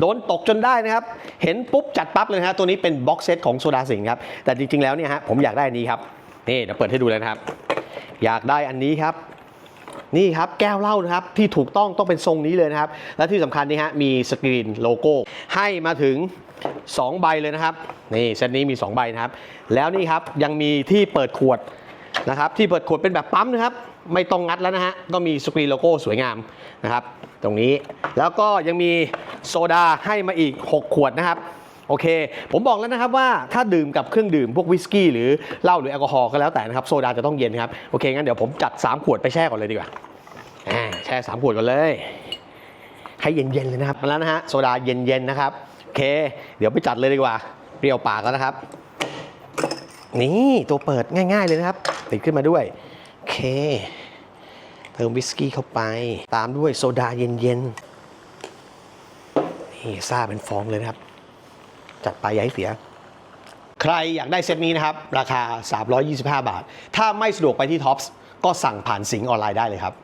โดนตกจนได้นะครับ เห็นปุ๊บจัดปั๊บเลยฮะตัวนี้เป็นบ็อกเซตของโซดาสิงครับ แต่จริงๆแล้วเนี่ยฮะผมอยากได้นี้ครับ นี่เดี๋ยวเปิดให้ดูเลยนะครับ อยากได้อันนี้ครับนี่ครับแก้วเหล้านะครับที่ถูกต้องต้องเป็นทรงนี้เลยนะครับ และที่สำคัญนี่ฮะมีสกรีนโลโก้ให้มาถึง 2 ใบเลยนะครับ นี่เซตนี้มี 2 ใบนะครับ แล้วนี่ครับยังมีที่เปิดขวด นะครับที่เปิดขวดเป็นแบบปั๊มนะครับ ไม่ต้องงัดแล้วนะฮะก็มีสกรีนโลโก้สวยงามนะครับ ตรงนี้แล้วก็ยังมีโซดาให้มาอีก 6 ขวดนะครับโอเค ผมบอกแล้วนะครับว่าถ้าดื่มกับเครื่องดื่มพวกวิสกี้หรือเหล้าหรือแอลกอฮอล์ก็แล้วแต่นะครับโซดาจะต้องเย็นครับโอเคงั้นเดี๋ยวผมจัด 3 ขวดไปแช่ก่อนเลยดีกว่าแช่3ขวดก่อนเลย ให้เย็นๆเลยนะครับมาแล้วนะฮะโซดาเย็นๆนะครับโอเค เดี๋ยวไปจัดเลยดีกว่าเปรี้ยวปากแล้วนะครับ นี่ตัวเปิดง่ายๆเลยนะครับ ติดขึ้นมาด้วย โอเค เติมวิสกี้เข้าไป ตามด้วยโซดาเย็นๆ นี่ซาเป็นฟองเลยนะครับ จัดไปย่าให้เสีย ใครอยากได้เซตนี้นะครับ ราคา 325 บาท ถ้าไม่สะดวกไปที่ท็อปส์ก็สั่งผ่านสิงออนไลน์ได้เลยครับ